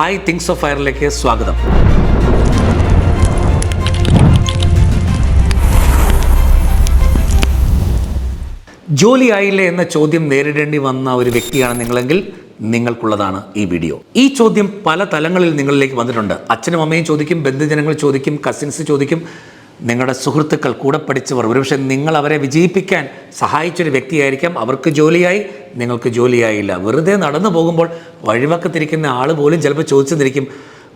Hi things of ഫയറിലേക്ക് സ്വാഗതം. ജോലി ആയില്ലേ എന്ന ചോദ്യം നേരിടേണ്ടി വന്ന ഒരു വ്യക്തിയാണ് നിങ്ങളെങ്കിൽ നിങ്ങൾക്കുള്ളതാണ് ഈ വീഡിയോ. ഈ ചോദ്യം പല തലങ്ങളിൽ നിങ്ങളിലേക്ക് വന്നിട്ടുണ്ട്. അച്ഛനും അമ്മയും ചോദിക്കും ബന്ധുജനങ്ങൾ ചോദിക്കും കസിൻസ് ചോദിക്കും നിങ്ങളുടെ സുഹൃത്തുക്കൾ കൂടെ പഠിച്ചവർ ഒരുപക്ഷെ നിങ്ങൾ അവരെ വിജയിപ്പിക്കാൻ സഹായിച്ചൊരു വ്യക്തിയായിരിക്കാം. അവർക്ക് ജോലിയായി നിങ്ങൾക്ക് ജോലിയായില്ല. വെറുതെ നടന്നു പോകുമ്പോൾ വഴിവക്കത്തിരിക്കുന്ന ആൾ പോലും ചിലപ്പോൾ ചോദിച്ചു നിൽക്കും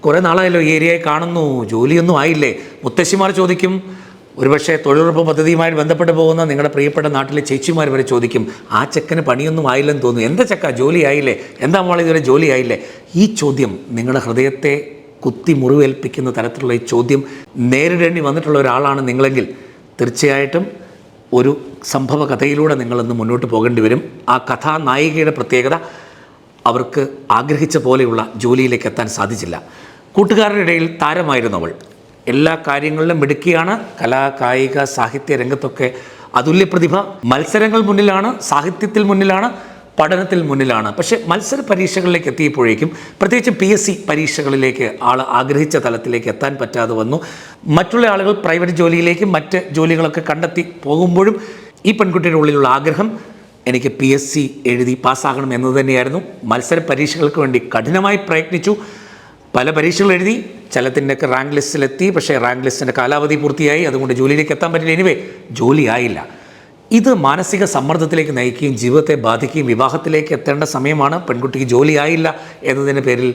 കുറേ നാളായല്ലോ ഈ ഏരിയയെ കാണുന്നു ജോലിയൊന്നും ആയില്ലേ? മുത്തശ്ശിമാർ ചോദിക്കും. ഒരുപക്ഷെ തൊഴിലുറപ്പ് പദ്ധതിയുമായി ബന്ധപ്പെട്ട് പോകുന്ന നിങ്ങളുടെ പ്രിയപ്പെട്ട നാട്ടിലെ ചേച്ചിമാർ വരെ ചോദിക്കും ആ ചെക്കന് പണിയൊന്നും ആയില്ലെന്ന് തോന്നുന്നു. എന്താ ചെക്ക? ജോലിയായില്ലേ? എന്താ മോളെ ഇതുവരെ ജോലിയായില്ലേ? ഈ ചോദ്യം നിങ്ങളുടെ ഹൃദയത്തെ കുത്തി മുറിവേൽപ്പിക്കുന്ന തരത്തിലുള്ള ഈ ചോദ്യം നേരിടേണ്ടി വന്നിട്ടുള്ള ഒരാളാണ് നിങ്ങളെങ്കിൽ തീർച്ചയായിട്ടും ഒരു സംഭവ കഥയിലൂടെ നിങ്ങളിന്ന് മുന്നോട്ട് പോകേണ്ടി വരും. ആ കഥാനായികയുടെ പ്രത്യേകത അവർക്ക് ആഗ്രഹിച്ച പോലെയുള്ള ജോലിയിലേക്ക് എത്താൻ സാധിച്ചില്ല. കൂട്ടുകാരുടെ ഇടയിൽ താരമായിരുന്നു അവൾ. എല്ലാ കാര്യങ്ങളിലും മിടുക്കിയാണ്. കലാ കായിക സാഹിത്യ രംഗത്തൊക്കെ അതുല്യ പ്രതിഭ മത്സരങ്ങൾ മുന്നിലാണ് സാഹിത്യത്തിൽ മുന്നിലാണ്. പഠനത്തിൽ മുന്നിലാണ്. പക്ഷേ മത്സര പരീക്ഷകളിലേക്ക് എത്തിയപ്പോഴേക്കും പ്രത്യേകിച്ച് പി എസ് സി പരീക്ഷകളിലേക്ക് ആൾ ആഗ്രഹിച്ച തലത്തിലേക്ക് എത്താൻ പറ്റാതെ വന്നു. മറ്റുള്ള ആളുകൾ പ്രൈവറ്റ് ജോലിയിലേക്കും മറ്റ് ജോലികളൊക്കെ കണ്ടെത്തി പോകുമ്പോഴും ഈ പെൺകുട്ടിയുടെ ഉള്ളിലുള്ള ആഗ്രഹം എനിക്ക് പി എസ് സി എഴുതി പാസ്സാകണം എന്ന് തന്നെയായിരുന്നു. മത്സര പരീക്ഷകൾക്ക് വേണ്ടി കഠിനമായി പ്രയത്നിച്ചു. പല പരീക്ഷകൾ എഴുതി ചിലത്തിന്റെയൊക്കെ റാങ്ക് ലിസ്റ്റിലെത്തി. പക്ഷേ റാങ്ക് ലിസ്റ്റിന്റെ കാലാവധി പൂർത്തിയായി. അതുകൊണ്ട് ജോലിയിലേക്ക് എത്താൻ പറ്റില്ല. എനിവേ ജോലിയായില്ല ഇത് മാനസിക സമ്മർദ്ദത്തിലേക്ക് നയിക്കുകയും ജീവിതത്തെ ബാധിക്കുകയും വിവാഹത്തിലേക്ക് എത്തേണ്ട സമയമാണ്. പെൺകുട്ടിക്ക് ജോലിയായില്ല എന്നതിന്റെ പേരിൽ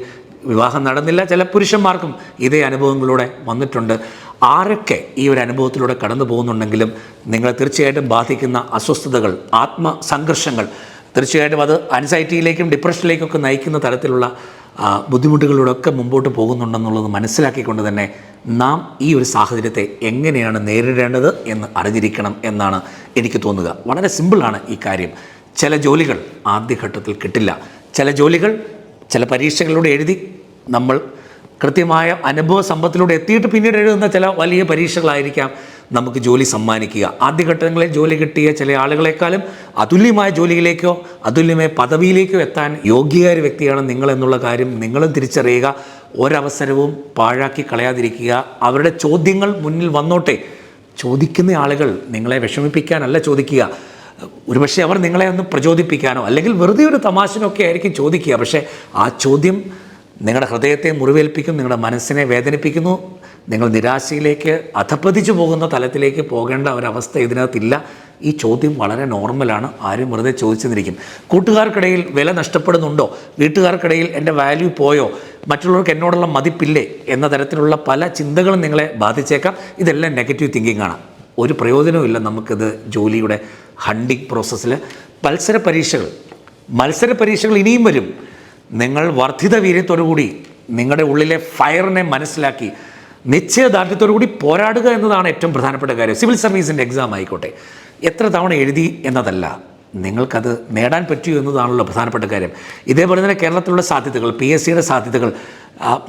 വിവാഹം നടന്നില്ല. ചില പുരുഷന്മാർക്കും ഇതേ അനുഭവങ്ങളിലൂടെ വന്നിട്ടുണ്ട്. ആരൊക്കെ ഈ ഒരു അനുഭവത്തിലൂടെ കടന്നു പോകുന്നുണ്ടെങ്കിലും നിങ്ങളെ തീർച്ചയായിട്ടും ബാധിക്കുന്ന അസ്വസ്ഥതകൾ ആത്മസംഘർഷങ്ങൾ തീർച്ചയായിട്ടും അത് അൻസൈറ്റിയിലേക്കും ഡിപ്രഷനിലേക്കൊക്കെ നയിക്കുന്ന തരത്തിലുള്ള ബുദ്ധിമുട്ടുകളിലൂടെയൊക്കെ മുമ്പോട്ട് പോകുന്നുണ്ടെന്നുള്ളത് മനസ്സിലാക്കിക്കൊണ്ട് തന്നെ നാം ഈ ഒരു സാഹചര്യത്തെ എങ്ങനെയാണ് നേരിടേണ്ടത് എന്ന് അറിഞ്ഞിരിക്കണം എന്നാണ് എനിക്ക് തോന്നുക. വളരെ സിമ്പിളാണ് ഈ കാര്യം. ചില ജോലികൾ ആദ്യഘട്ടത്തിൽ കിട്ടില്ല. ചില ജോലികൾ ചില പരീക്ഷകളിലൂടെ എഴുതി നമ്മൾ കൃത്യമായ അനുഭവ സമ്പത്തിലൂടെ എത്തിയിട്ട് പിന്നീട് എഴുതുന്ന ചില വലിയ പരീക്ഷകളായിരിക്കാം നമുക്ക് ജോലി സമ്മാനിക്കുക. ആദ്യഘട്ടങ്ങളിൽ ജോലി കിട്ടിയ ചില ആളുകളെക്കാളും അതുല്യമായ ജോലിയിലേക്കോ അതുല്യമായ പദവിയിലേക്കോ എത്താൻ യോഗ്യയായ വ്യക്തിയാണ് നിങ്ങൾ എന്നുള്ള കാര്യം നിങ്ങളും തിരിച്ചറിയുക. ഒരവസരവും പാഴാക്കി കളയാതിരിക്കുക. അവരുടെ ചോദ്യങ്ങൾ മുന്നിൽ വന്നോട്ടെ. ചോദിക്കുന്ന ആളുകൾ നിങ്ങളെ വിഷമിപ്പിക്കാനല്ല ചോദിക്കുക. ഒരുപക്ഷെ അവർ നിങ്ങളെ ഒന്ന് പ്രചോദിപ്പിക്കാനോ അല്ലെങ്കിൽ വെറുതെ ഒരു തമാശനൊക്കെ ആയിരിക്കും ചോദിക്കുക. പക്ഷേ ആ ചോദ്യം നിങ്ങളുടെ ഹൃദയത്തെ മുറിവേൽപ്പിക്കും നിങ്ങളുടെ മനസ്സിനെ വേദനിപ്പിക്കുന്നു. നിങ്ങൾ നിരാശയിലേക്ക് അധപ്പതിച്ചു പോകുന്ന തലത്തിലേക്ക് പോകേണ്ട ഒരവസ്ഥ ഇതിനകത്തില്ല. ഈ ചോദ്യം വളരെ നോർമലാണ് ആരും വെറുതെ ചോദിച്ചെന്നിരിക്കും. കൂട്ടുകാർക്കിടയിൽ വില നഷ്ടപ്പെടുന്നുണ്ടോ? വീട്ടുകാർക്കിടയിൽ എന്റെ വാല്യൂ പോയോ? മറ്റുള്ളവർക്ക് എന്നോടുള്ള മതിപ്പില്ലേ? എന്ന തരത്തിലുള്ള പല ചിന്തകളും നിങ്ങളെ ബാധിച്ചേക്കാം. ഇതെല്ലാം നെഗറ്റീവ് തിങ്കിങ് ആണ്. ഒരു പ്രയോജനവുമില്ല നമുക്കിത് ജോലിയുടെ ഹണ്ടിങ് പ്രോസസ്സിൽ മത്സര പരീക്ഷകൾ. മത്സര പരീക്ഷകൾ ഇനിയും വരും. നിങ്ങൾ വർദ്ധിത വീര്യത്തോടുകൂടി നിങ്ങളുടെ ഉള്ളിലെ ഫയറിനെ മനസ്സിലാക്കി നിശ്ചയദാർഢ്യത്തോടു കൂടി പോരാടുക എന്നതാണ് ഏറ്റവും പ്രധാനപ്പെട്ട കാര്യം. സിവിൽ സർവീസിന്റെ എക്സാം ആയിക്കോട്ടെ. എത്ര തവണ എഴുതി എന്നതല്ല. നിങ്ങൾക്കത് നേടാൻ പറ്റൂ എന്നതാണല്ലോ പ്രധാനപ്പെട്ട കാര്യം. ഇതേപോലെ തന്നെ കേരളത്തിലുള്ള സാധ്യതകൾ പി എസ് സിയുടെ സാധ്യതകൾ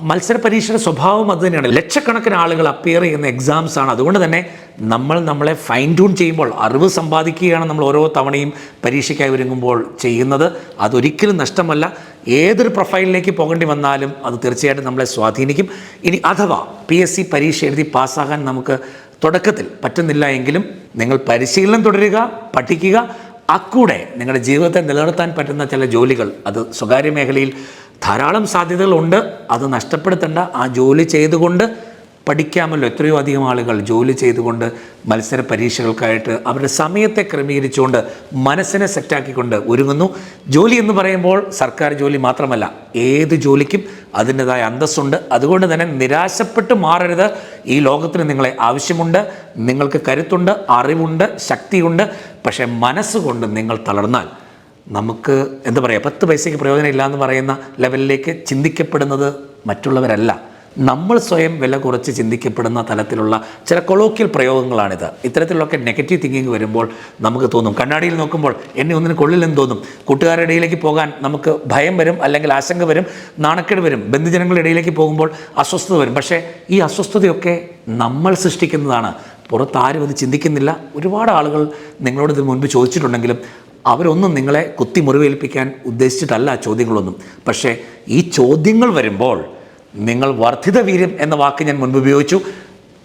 മത്സര പരീക്ഷയുടെ സ്വഭാവം അത് തന്നെയാണ്. ലക്ഷക്കണക്കിന് ആളുകൾ അപ്പിയർ ചെയ്യുന്ന എക്സാംസ് ആണ്. അതുകൊണ്ട് തന്നെ നമ്മൾ നമ്മളെ ഫൈൻ ട്യൂൺ ചെയ്യുമ്പോൾ അറിവ് സമ്പാദിക്കുകയാണ് നമ്മൾ ഓരോ തവണയും പരീക്ഷയ്ക്കായി ഒരുങ്ങുമ്പോൾ ചെയ്യുന്നത്. അതൊരിക്കലും നഷ്ടമല്ല. ഏതൊരു പ്രൊഫൈലിലേക്ക് പോകേണ്ടി വന്നാലും അത് തീർച്ചയായിട്ടും നമ്മളെ സ്വാധീനിക്കും. ഇനി അഥവാ പി എസ് സി പരീക്ഷ എഴുതി പാസ്സാകാൻ നമുക്ക് തുടക്കത്തിൽ പറ്റുന്നില്ല എങ്കിലും നിങ്ങൾ പരിശീലനം തുടരുക പഠിക്കുക. അക്കൂടെ നിങ്ങളുടെ ജീവിതത്തെ നിലനിർത്താൻ പറ്റുന്ന ചില ജോലികൾ അത് സ്വകാര്യ മേഖലയിൽ ധാരാളം സാധ്യതകളുണ്ട്. അത് നഷ്ടപ്പെടുത്തേണ്ട. ആ ജോലി ചെയ്തുകൊണ്ട് പഠിക്കാമല്ലോ എത്രയോ അധികം ആളുകൾ ജോലി ചെയ്തുകൊണ്ട് മത്സര പരീക്ഷകൾക്കായിട്ട് അവരുടെ സമയത്തെ ക്രമീകരിച്ചുകൊണ്ട് മനസ്സിനെ സെറ്റാക്കിക്കൊണ്ട് ഒരുങ്ങുന്നു. ജോലി എന്ന് പറയുമ്പോൾ സർക്കാർ ജോലി മാത്രമല്ല ഏത് ജോലിക്കും അതിന്റെതായ അന്തസ്സുണ്ട്. അതുകൊണ്ട് തന്നെ നിരാശപ്പെട്ട് മാറരുത്. ഈ ലോകത്തിന് നിങ്ങളെ ആവശ്യമുണ്ട് നിങ്ങൾക്ക് കരുത്തുണ്ട് അറിവുണ്ട് ശക്തിയുണ്ട്. പക്ഷേ മനസ്സുകൊണ്ട് നിങ്ങൾ തളർന്നാൽ നമുക്ക് എന്താ പറയുക പത്ത് പൈസയ്ക്ക് പ്രയോജനം ഇല്ല എന്ന് പറയുന്ന ലെവലിലേക്ക് ചിന്തിക്കപ്പെടുന്നത് മറ്റുള്ളവരല്ല. നമ്മൾ സ്വയം വില കുറച്ച് ചിന്തിക്കപ്പെടുന്ന തലത്തിലുള്ള ചില കൊളോക്കിയൽ പ്രയോഗങ്ങളാണിത്. ഇത്തരത്തിലൊക്കെ നെഗറ്റീവ് തിങ്കിങ് വരുമ്പോൾ നമുക്ക് തോന്നും. കണ്ണാടിയിൽ നോക്കുമ്പോൾ എന്നെ ഒന്നിനു കൊള്ളില്ലെന്ന് തോന്നും. കൂട്ടുകാരുടെ ഇടയിലേക്ക് പോകാൻ നമുക്ക് ഭയം വരും അല്ലെങ്കിൽ ആശങ്ക വരും നാണക്കേട് വരും. ബന്ധുജനങ്ങളുടെ ഇടയിലേക്ക് പോകുമ്പോൾ അസ്വസ്ഥത വരും. പക്ഷേ ഈ അസ്വസ്ഥതയൊക്കെ നമ്മൾ സൃഷ്ടിക്കുന്നതാണ്. പുറത്ത് ആരും അത് ചിന്തിക്കുന്നില്ല. ഒരുപാട് ആളുകൾ നിങ്ങളോട് ഇതിന് മുൻപ് ചോദിച്ചിട്ടുണ്ടെങ്കിലും അവരൊന്നും നിങ്ങളെ കുത്തി മുറിവേൽപ്പിക്കാൻ ഉദ്ദേശിച്ചിട്ടല്ല ചോദ്യങ്ങളൊന്നും. പക്ഷേ ഈ ചോദ്യങ്ങൾ വരുമ്പോൾ നിങ്ങൾ വർദ്ധിത വീര്യം എന്ന വാക്ക് ഞാൻ മുൻപ് ഉപയോഗിച്ചു.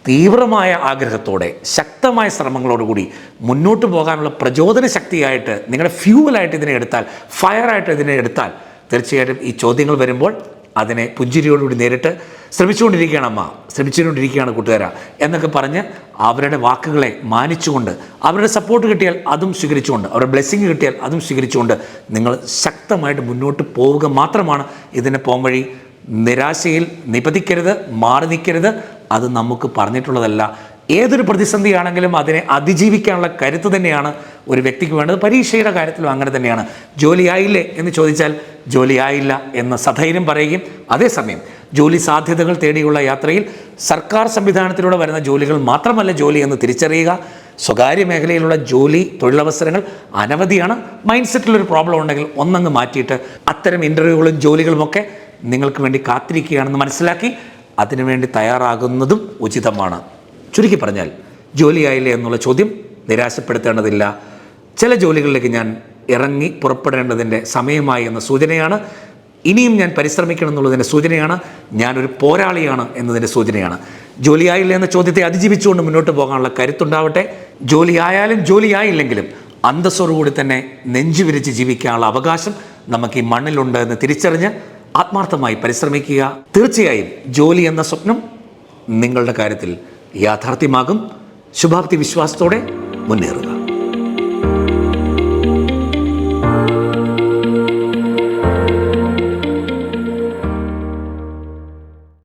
തീവ്രമായ ആഗ്രഹത്തോടെ ശക്തമായ ശ്രമങ്ങളോടുകൂടി മുന്നോട്ട് പോകാനുള്ള പ്രചോദന ശക്തിയായിട്ട് നിങ്ങളുടെ ഫ്യൂവലായിട്ട് ഇതിനെ എടുത്താൽ ഫയറായിട്ട് ഇതിനെ എടുത്താൽ തീർച്ചയായിട്ടും ഈ ചോദ്യങ്ങൾ വരുമ്പോൾ അതിനെ പുഞ്ചിരിയോടുകൂടി നേരിട്ട് ശ്രമിച്ചുകൊണ്ടിരിക്കുകയാണ് അമ്മ. ശ്രമിച്ചുകൊണ്ടിരിക്കുകയാണ് കൂട്ടുകാര. എന്നൊക്കെ പറഞ്ഞ് അവരുടെ വാക്കുകളെ മാനിച്ചുകൊണ്ട് അവരുടെ സപ്പോർട്ട് കിട്ടിയാൽ അതും സ്വീകരിച്ചുകൊണ്ട് അവരുടെ ബ്ലെസ്സിങ് കിട്ടിയാൽ അതും സ്വീകരിച്ചുകൊണ്ട് നിങ്ങൾ ശക്തമായിട്ട് മുന്നോട്ട് പോവുക മാത്രമാണ് ഇതിന്റെ പോംവഴി നിരാശയിൽ നിപതിക്കരുത് മാറി നിൽക്കരുത്. അത് നമുക്ക് പറഞ്ഞിട്ടുള്ളതല്ല. ഏതൊരു പ്രതിസന്ധിയാണെങ്കിലും അതിനെ അതിജീവിക്കാനുള്ള കരുത്ത് തന്നെയാണ് ഒരു വ്യക്തിക്ക് വേണ്ടത്. പരീക്ഷയുടെ കാര്യത്തിലും അങ്ങനെ തന്നെയാണ്. ജോലിയായില്ലേ എന്ന് ചോദിച്ചാൽ ജോലിയായില്ല എന്ന് സധൈര്യം പറയുകയും അതേസമയം ജോലി സാധ്യതകൾ തേടിയുള്ള യാത്രയിൽ സർക്കാർ സംവിധാനത്തിലൂടെ വരുന്ന ജോലികൾ മാത്രമല്ല ജോലി എന്ന് തിരിച്ചറിയുക. സ്വകാര്യ മേഖലയിലുള്ള ജോലി തൊഴിലവസരങ്ങൾ അനവധിയാണ്. മൈൻഡ് സെറ്റിലൊരു പ്രോബ്ലം ഉണ്ടെങ്കിൽ ഒന്നങ്ങ് മാറ്റിയിട്ട് അത്തരം ഇന്റർവ്യൂകളും ജോലികളുമൊക്കെ നിങ്ങൾക്ക് വേണ്ടി കാത്തിരിക്കുകയാണെന്ന് മനസ്സിലാക്കി അതിനുവേണ്ടി തയ്യാറാകുന്നതും ഉചിതമാണ്. ചുരുക്കി പറഞ്ഞാൽ ജോലിയായില്ലേ എന്നുള്ള ചോദ്യം നിരാശപ്പെടുത്തേണ്ടതില്ല. ചില ജോലികളിലേക്ക് ഞാൻ ഇറങ്ങി പുറപ്പെടേണ്ടതിന്റെ സമയമായി എന്ന സൂചനയാണ്. ഇനിയും ഞാൻ പരിശ്രമിക്കണം എന്നുള്ളതിന്റെ സൂചനയാണ്. ഞാനൊരു പോരാളിയാണ് എന്നതിന്റെ സൂചനയാണ്. ജോലിയായില്ല എന്ന ചോദ്യത്തെ അതിജീവിച്ചുകൊണ്ട് മുന്നോട്ട് പോകാനുള്ള കരുത്തുണ്ടാവട്ടെ. ജോലിയായാലും ജോലിയായില്ലെങ്കിലും അന്തസ്സോടുകൂടി തന്നെ നെഞ്ചു വിരിച്ച് ജീവിക്കാനുള്ള അവകാശം നമുക്ക് ഈ മണ്ണിലുണ്ട് എന്ന് തിരിച്ചറിഞ്ഞ് ആത്മാർത്ഥമായി പരിശ്രമിക്കുക. തീർച്ചയായും ജോലി എന്ന സ്വപ്നം നിങ്ങളുടെ കാര്യത്തിൽ യാഥാർത്ഥ്യമാകും. ശുഭാപ്തി വിശ്വാസത്തോടെ മുന്നേറുക.